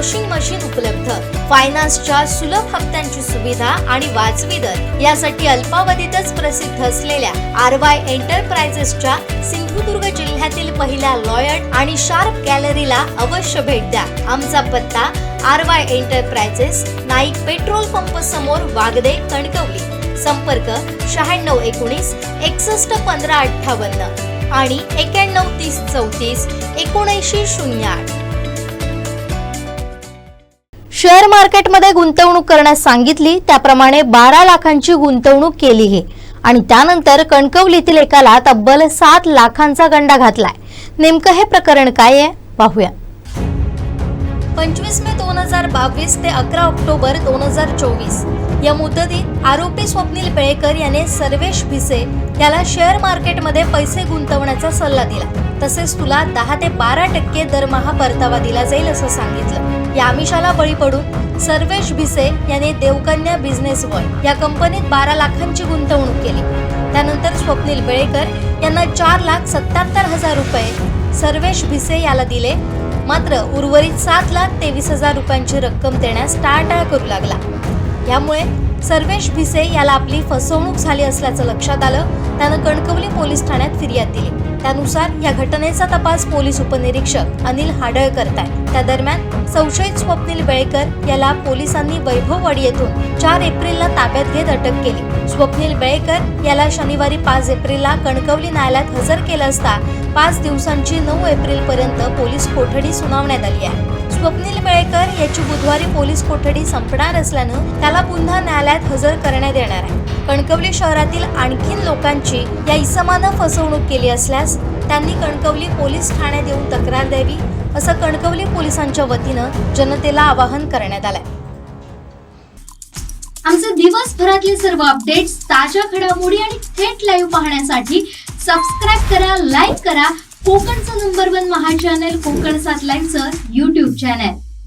Washing machine उपलब्ध. फायनान्सच्या सुलभ हप्त्यांची सुविधा आणि वाजवी दर यासाठी अल्पावधीतच प्रसिद्ध असलेल्या आर वाय एंटरप्राइजेसच्या सिंधुदुर्ग जिल्ह्यातील पहिल्या लॉयड आणि शार्प गॅलरीला अवश्य भेट द्या. आमचा पत्ता R Y enterprises Naik petrol pump समोर वागदे कणकवली. संपर्क शहाण्णव एकोणीस एकसष्ट पंधरा अठ्ठावन्न आणि एक्याण्णव तीस चौतीस एकोणऐंशी शून्य आठ. शेअर मार्केटमध्ये गुंतवणूक करण्यास सांगितली त्याप्रमाणे बारा लाखांची गुंतवणूक केली आणि त्यानंतर कणकवलीतील एकाला तब्बल सात लाखांचा गंडा घातलाय. नेमकं हे प्रकरण काय आहे? पाहूया. पंचवीस मे दोन हजार बावीस ते अकरा ऑक्टोबर दोन हजार चोवीस. या मुदतीत आरोपी स्वप्नील बेळेकर याने सर्वेश भिसे याला शेअर मार्केटमध्ये पैसे गुंतवण्याचा सल्ला दिला. तसेच तुला दहा ते बारा टक्के दरमहा परतावा दिला जाईल असं सांगितलं. या आमिषाला बळी पडून सर्वेश भिसे याने देवकन्या बिझनेस वर्ल्ड या कंपनीत बारा लाखांची गुंतवणूक केली. त्यानंतर स्वप्नील बेळेकर यांना चार लाख सत्याहत्तर हजार रुपये सर्वेश भिसे याला दिले. मात्र उर्वरित सात लाख तेवीस हजार रुपयांची रक्कम देण्यास टाळाटाळ करू लागला. यामुळे सर्वेश भिसे याला आपली फसवणूक झाली असल्याचं लक्षात आलं. त्यानं कणकवली पोलीस ठाण्यात फिर्याद दिली. त्यानुसार या घटनेचा तपास पोलीस उपनिरीक्षक अनिल हाडळ करतायत. त्या दरम्यान संशयित स्वप्नील बेळेकर याला पोलिसांनी वैभववाडी येथून चार एप्रिलला ताब्यात घेत अटक केली. स्वप्नील बेळेकर याला शनिवारी पाच एप्रिलला कणकवली न्यायालयात हजर केलं असता पाच दिवसांची नऊ एप्रिल पर्यंत पोलीस कोठडी सुनावण्यात आली आहे. स्वप्नील बेळेकर याची बुधवारी पोलीस कोठडी संपणार असल्यानं त्याला पुन्हा न्यायालयात हजर करण्यात येणार आहे. कणकवली शहरातील आणखीन लोकांची या इसमानं फसवणूक केली असल्यास त्यांनी कणकवली पोलीस ठाण्यात येऊन तक्रार द्यावी असं कणकवली पोलिसांच्या वतीनं जनतेला आवाहन करण्यात आलंय. आमचे दिवसभरातले सर्व अपडेट्स ताज्या घडामोडी आणि थेट लाईव्ह पाहण्यासाठी सबस्क्राईब करा लाईक करा. कोकणचं number one Maha channel Konkan सात लाईनचं युट्यूब चॅनल